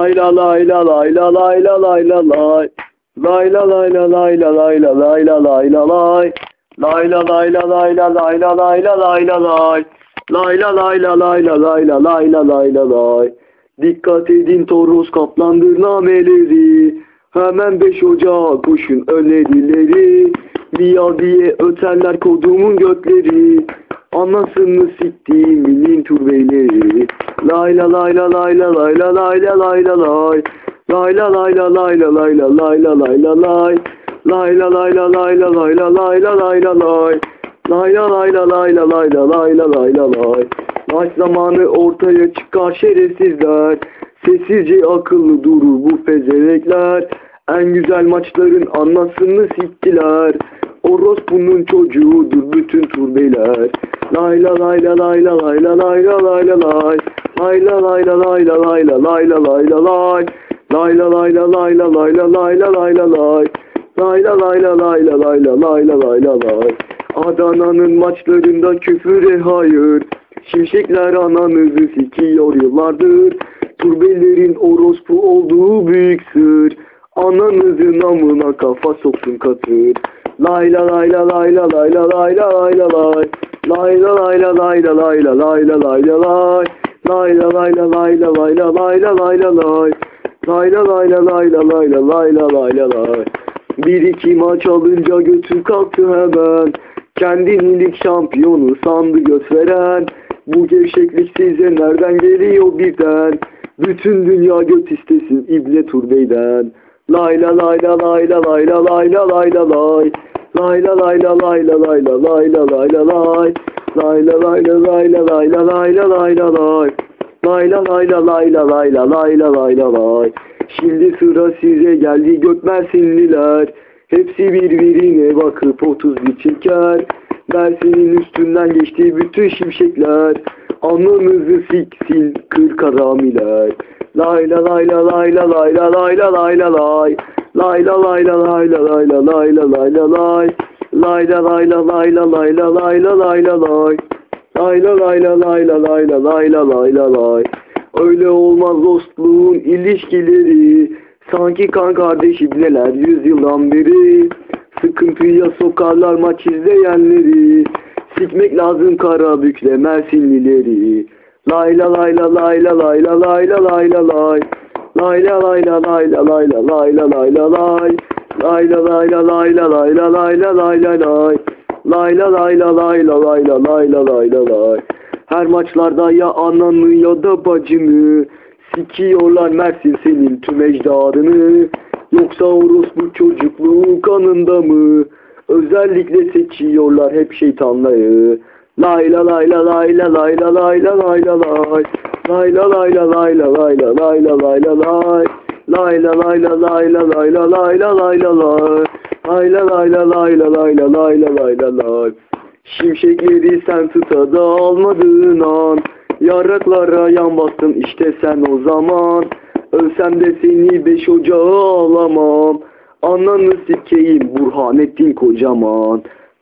Lay la lay la lay la lay la lay la lay. Lay la lay la lay la lay la lay la lay la lay. Lay la lay la lay la lay la lay la lay la lay. Lay la lay la lay la lay la lay la lay la. Dikkat edin Toros kaplandır nameleri. Hemen beş ocağa koşun önerileri. Miyav diye öterler kodumun gökleri. Anasını siktiğimin türbeyleri. Lay la lay la lay la lay la lay la lay la lay. Lay la lay la lay la lay la lay la lay la lay. Lay la lay la lay la lay la lay la lay la lay. Lay la lay la lay la lay la lay la lay la lay. Maç zamanı ortaya çıkar şerefsizler. Sessizce akıllı durur bu fezevekler. En güzel maçların anasını siktiler. Orospu'nun çocuğudur bütün turbeyler. Lay la lay la lay la lay la lay la lay la lay. Lay la lay la lay la lay la lay la lay la lay. Lay la lay la lay la lay la lay la lay la lay. Lay la lay la lay la lay la lay la lay la lay. Adana'nın maçlarında küfüre hayır. Şimşekler ananızı sikiyor yıllardır. Turbelerin orospu olduğu büyük sır. Ananızın amına kafa soksun katır. Lay la lay la lay la lay la lay la lay la lay. Lay la lay la lay la lay la lay la lay la lay. Lay la lay la lay la lay la lay la lay la lay. Lay la lay la lay la lay la lay la. Bir iki maç alınca götü kalktı hemen. Kendini lig şampiyonu sandı gösteren. Bu gevşeklik size nereden geliyor birden? Bütün dünya göt istesin İbne Turbey'den. Lay la lay la lay la lay la lay la lay la lay. Lay la lay la lay la lay la lay la lay la lay. Lay la lay la lay la lay la lay la lay la lay. Lay la lay la lay la lay la lay la lay la lay. Şimdi sıra size geldi gökmersinliler. Hepsi birbirine bakıp otuz bir çeker. Mersin'in üstünden geçti bütün şimşekler. Ananızı siksin kırk haramiler. Lay la lay la lay la lay la lay la lay la lay. Lay la lay la lay la lay la lay la lay la lay. Lay la lay la lay la lay la lay la lay la lay. Lay la lay la lay la lay la lay la lay la lay. Öyle olmaz dostluğun ilişkileri. Sanki kan kardeş ibneler yüzyıldan beri. Sıkıntıya sokarlar maç izleyenleri. Sikmek lazım kara bükle Mersinlileri. Lay la lay la lay la lay la lay la lay la lay. Lay la lay la lay la lay la lay la lay la lay. Lay la lay la lay la lay la lay la lay la lay. Lay la lay la lay la lay la lay la lay la lay. Her maçlarda ya ananı ya da bacını. Sikiyorlar Mersin senin tüm ecdadını. Yoksa orospu çocukluğu kanında mı? Özellikle seçiyorlar hep şeytanları. Lay la lay la lay la lay la lay la lay la lay. Lay la lay la lay la lay la lay la lay la lay. Lay la lay la lay la lay la lay la lay la lay. Lay la lay la lay la lay la lay la lay la lay. Şimşekleri sen tutada almadığın an. Yarraklara yan bastın işte sen o zaman. Ölsem de seni beş ocağa alamam. Ananı sikeyim Burhanettin kocaman.